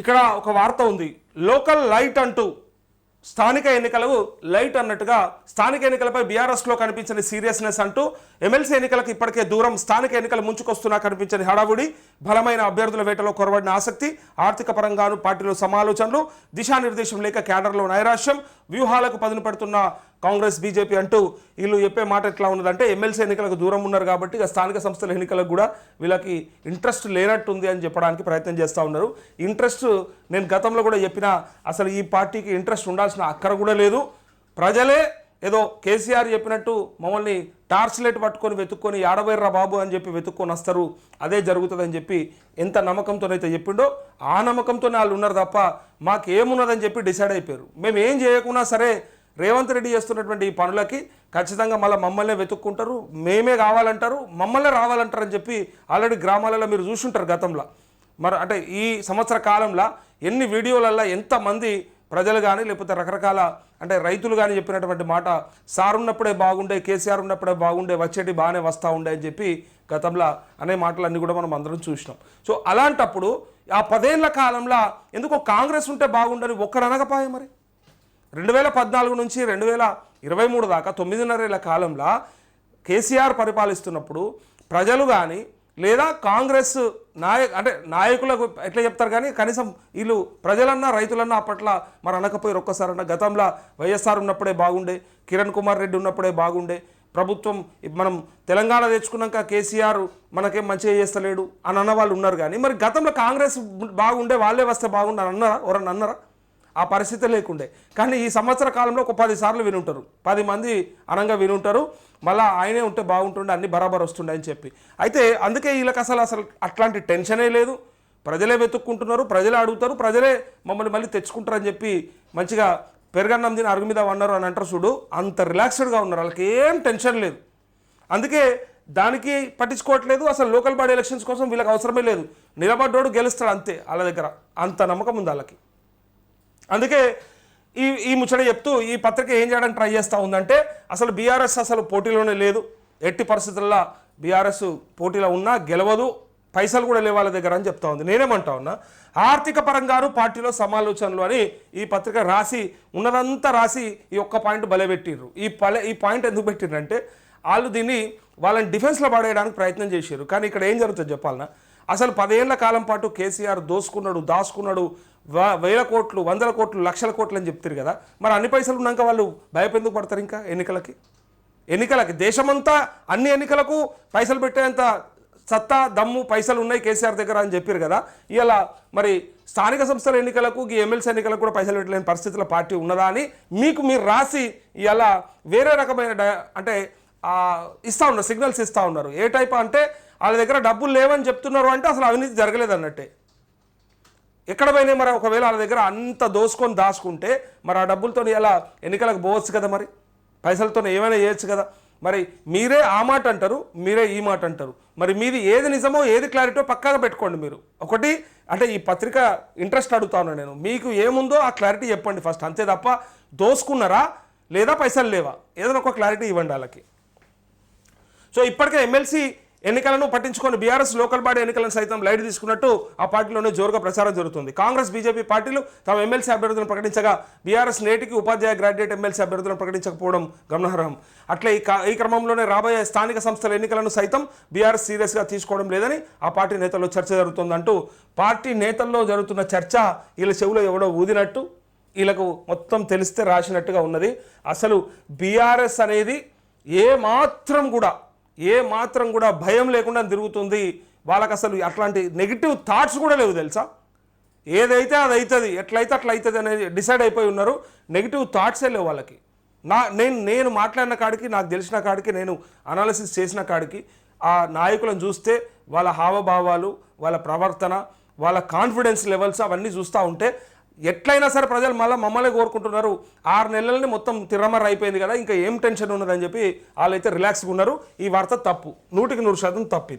ఇక్కడ ఒక వార్త ఉంది. లోకల్ లైట్ అంటూ స్థానిక ఎన్నికలకు లైట్ అన్నట్టుగా స్థానిక ఎన్నికలపై బీఆర్ఎస్లో కనిపించని సీరియస్నెస్ అంటూ ఎమ్మెల్సీ ఎన్నికలకు ఇప్పటికే దూరం స్థానిక ఎన్నికలు ముంచుకొస్తున్నా కనిపించని హడావుడి బలమైన అభ్యర్థుల వేటలో కొరవడిన ఆసక్తి ఆర్థిక పరంగాను పార్టీలో సమాలోచనలు దిశానిర్దేశం లేక క్యాడర్లో నైరాశ్యం వ్యూహాలకు పదును పెడుతున్న కాంగ్రెస్ బీజేపీ అంటూ వీళ్ళు చెప్పే మాట ఎట్లా ఉన్నదంటే ఎమ్మెల్సీ ఎన్నికలకు దూరం ఉన్నారు కాబట్టి ఇక స్థానిక సంస్థల ఎన్నికలకు కూడా వీళ్ళకి ఇంట్రెస్ట్ లేనట్టుంది అని చెప్పడానికి ప్రయత్నం చేస్తూ ఉన్నారు. ఇంట్రెస్ట్ నేను గతంలో కూడా చెప్పిన అసలు ఈ పార్టీకి ఇంట్రెస్ట్ ఉండాల్సిన అక్కర కూడా లేదు. ప్రజలే ఏదో కేసీఆర్ చెప్పినట్టు మమ్మల్ని టార్చ్ లైట్ పట్టుకొని వెతుక్కొని ఆడబోయర్రా బాబు అని చెప్పి వెతుక్కొని వస్తారు. అదే జరుగుతుందని చెప్పి ఎంత నమ్మకంతోనైతే చెప్పిండో ఆ నమ్మకంతోనే వాళ్ళు ఉన్నారు తప్ప మాకేమున్నదని చెప్పి డిసైడ్ అయిపోయారు. మేము ఏం చేయకున్నా సరే రేవంత్ రెడ్డి చేస్తున్నటువంటి ఈ పనులకి ఖచ్చితంగా మళ్ళీ మమ్మల్నే వెతుక్కుంటారు. మేమే కావాలంటారు మమ్మల్నే రావాలంటారు అని చెప్పి ఆల్రెడీ గ్రామాలలో మీరు చూసుంటారు గతంలో. మరి అంటే ఈ సంవత్సర కాలంలో ఎన్ని వీడియోలల్లో ఎంతమంది ప్రజలు కానీ లేకపోతే రకరకాల అంటే రైతులు కానీ చెప్పినటువంటి మాట సార్ ఉన్నప్పుడే బాగుండే కేసీఆర్ ఉన్నప్పుడే బాగుండే వచ్చేటి బాగానే వస్తూ ఉండే అని చెప్పి గతంలో అనే మాటలన్నీ కూడా మనం అందరం చూసినాం. సో అలాంటప్పుడు ఆ పదేళ్ళ కాలంలో ఎందుకో కాంగ్రెస్ ఉంటే బాగుండని ఒక్కరు అనగపాయ మరి. రెండు వేల పద్నాలుగు నుంచి రెండు వేల ఇరవై మూడు దాకా తొమ్మిదిన్నరేళ్ళ కాలంలో కేసీఆర్ పరిపాలిస్తున్నప్పుడు ప్రజలు కానీ లేదా కాంగ్రెస్ నాయ అంటే నాయకులకు ఎట్లా చెప్తారు కానీ కనీసం వీళ్ళు ప్రజలన్నా రైతులన్నా అప్పట్లో మరి అనకపోయారు ఒక్కసారన్నా. గతంలో వైఎస్ఆర్ ఉన్నప్పుడే బాగుండే కిరణ్ కుమార్ రెడ్డి ఉన్నప్పుడే బాగుండే. ప్రభుత్వం మనం తెలంగాణ తెచ్చుకున్నాక కేసీఆర్ మనకేం మంచిగా చేస్తలేడు అని అన్న వాళ్ళు ఉన్నారు కానీ మరి గతంలో కాంగ్రెస్ బాగుండే వాళ్ళే వస్తే బాగుండే అని అన్నారా? ఎవరన్నా అన్నారా? ఆ పరిస్థితి లేకుండే. కానీ ఈ సంవత్సర కాలంలో ఒక పది సార్లు వినుంటారు. పది మంది అనంగా వినుంటారు. మళ్ళీ ఆయనే ఉంటే బాగుంటుండే అన్ని బరాబర్ వస్తుండే అని చెప్పి. అయితే అందుకే వీళ్ళకి అసలు అసలు అట్లాంటి టెన్షనే లేదు. ప్రజలే వెతుక్కుంటున్నారు ప్రజలే అడుగుతారు ప్రజలే మమ్మల్ని మళ్ళీ తెచ్చుకుంటారని చెప్పి మంచిగా పెరగన్నం తిని అరుగు మీద ఉన్నారు అని అంటారు చూడు అంత రిలాక్స్డ్గా ఉన్నారు. వాళ్ళకి ఏం టెన్షన్ లేదు. అందుకే దానికి పట్టించుకోవట్లేదు. అసలు లోకల్ బాడీ ఎలక్షన్స్ కోసం వీళ్ళకి అవసరమే లేదు. నిలబడ్డోడు గెలుస్తాడు అంతే వాళ్ళ దగ్గర. అంత నమ్మకం ఉంది వాళ్ళకి. అందుకే ఈ ఈ ముచ్చట చెప్తూ ఈ పత్రిక ఏం చేయడానికి ట్రై చేస్తూ ఉందంటే అసలు బీఆర్ఎస్ అసలు పోటీలోనే లేదు. ఎట్టి పరిస్థితుల్లో బీఆర్ఎస్ పోటీలో ఉన్నా గెలవదు పైసలు కూడా లేవు వాళ్ళ దగ్గర అని చెప్తా ఉంది. నేనేమంటా ఉన్నా ఆర్థిక పరంగాను పార్టీలో సమాలోచనలు అని ఈ పత్రిక రాసి ఉన్నదంతా రాసి ఈ ఒక్క పాయింట్ బలపెట్టిర్రు ఈ పలే ఈ పాయింట్ ఎందుకు పెట్టిర్రంటే వాళ్ళు దీన్ని వాళ్ళని డిఫెన్స్లో పడేయడానికి ప్రయత్నం చేశారు కానీ ఇక్కడ ఏం జరుగుతుంది చెప్పాలన్నా అసలు పదేళ్ళ కాలం పాటు కేసీఆర్ దోసుకున్నాడు దాచుకున్నాడు వేల కోట్లు వందల కోట్లు లక్షల కోట్లు అని చెప్తారు కదా. మరి అన్ని పైసలు ఉన్నాక వాళ్ళు భయపెందుకు పడతారు ఇంకా ఎన్నికలకి? ఎన్నికలకి? దేశమంతా అన్ని ఎన్నికలకు పైసలు పెట్టేంత సత్తా దమ్ము పైసలు ఉన్నాయి కేసీఆర్ దగ్గర అని చెప్పారు కదా. ఇలా మరి స్థానిక సంస్థల ఎన్నికలకు ఈ ఎమ్మెల్సీ ఎన్నికలకు కూడా పైసలు పెట్టలేని పరిస్థితుల పార్టీ ఉన్నదా అని మీకు మీరు రాసి ఇలా వేరే రకమైన అంటే ఇస్తూ ఇస్తా ఉన్నారు సిగ్నల్స్ ఇస్తా ఉన్నారు. ఏ టైప్ అంటే వాళ్ళ దగ్గర డబ్బులు లేవని చెప్తున్నారు అంటే అసలు అవినీతి జరగలేదు అన్నట్టే. ఎక్కడ పోయినాయి మరి ఒకవేళ వాళ్ళ దగ్గర అంత దోసుకొని దాచుకుంటే మరి ఆ డబ్బులతో ఎలా ఎన్నికలకు పోవచ్చు కదా మరి? పైసలతో ఏమైనా చేయొచ్చు కదా? మరి మీరే ఆ మాట అంటారు మీరే ఈ మాట అంటారు. మరి మీది ఏది నిజమో ఏది క్లారిటీ పక్కాగా పెట్టుకోండి మీరు. ఒకటి అంటే ఈ పత్రిక ఇంట్రెస్ట్ అడుగుతాను నేను. మీకు ఏముందో ఆ క్లారిటీ చెప్పండి ఫస్ట్. అంతే తప్ప దోసుకున్నారా లేదా పైసలు లేవా? ఏదైనా ఒక క్లారిటీ ఇవ్వండి వాళ్ళకి. సో ఇప్పటికే ఎమ్మెల్సీ ఎన్నికలను పట్టించుకొని బీఆర్ఎస్ లోకల్ బాడీ ఎన్నికలను సైతం లైట్ తీసుకున్నట్టు ఆ పార్టీలోనే జోరుగా ప్రచారం జరుగుతుంది. కాంగ్రెస్ బీజేపీ పార్టీలు తమ ఎమ్మెల్సీ అభ్యర్థులను ప్రకటించగా బీఆర్ఎస్ నేటికి ఉపాధ్యాయ గ్రాడ్యుయేట్ ఎమ్మెల్సీ అభ్యర్థులను ప్రకటించకపోవడం గమనార్హం. అట్లే ఈ ఈ క్రమంలోనే రాబోయే స్థానిక సంస్థల ఎన్నికలను సైతం బీఆర్ఎస్ సీరియస్గా తీసుకోవడం లేదని ఆ పార్టీ నేతల్లో చర్చ జరుగుతుందంటూ పార్టీ నేతల్లో జరుగుతున్న చర్చ వీళ్ళ చెవులో ఎవడో ఊదినట్టు వీళ్ళకు మొత్తం తెలిస్తే రాసినట్టుగా ఉన్నది. అసలు బీఆర్ఎస్ అనేది ఏ మాత్రం కూడా ఏ మాత్రం కూడా భయం లేకుండా తిరుగుతుంది. వాళ్ళకి అసలు అట్లాంటి నెగిటివ్ థాట్స్ కూడా లేవు తెలుసా? ఏదైతే అది అవుతుంది ఎట్లయితే అట్లా అవుతుంది అనేది డిసైడ్ అయిపోయి ఉన్నారు. నెగిటివ్ థాట్సే లేవు వాళ్ళకి. నా నేను నేను మాట్లాడిన కాడికి నాకు తెలిసిన కాడికి నేను అనాలిసిస్ చేసిన కాడికి ఆ నాయకులను చూస్తే వాళ్ళ హావభావాలు వాళ్ళ ప్రవర్తన వాళ్ళ కాన్ఫిడెన్స్ లెవెల్స్ అవన్నీ చూస్తూ ఉంటే ఎట్లయినా సరే ప్రజలు మళ్ళీ మమ్మల్ని కోరుకుంటున్నారు. ఆరు నెలలని మొత్తం తిరమర అయిపోయింది కదా ఇంకా ఏం టెన్షన్ ఉన్నదని చెప్పి వాళ్ళైతే రిలాక్స్గా ఉన్నారు. ఈ వార్త తప్పు. నూటికి నూరు శాతం తప్పు ఇది.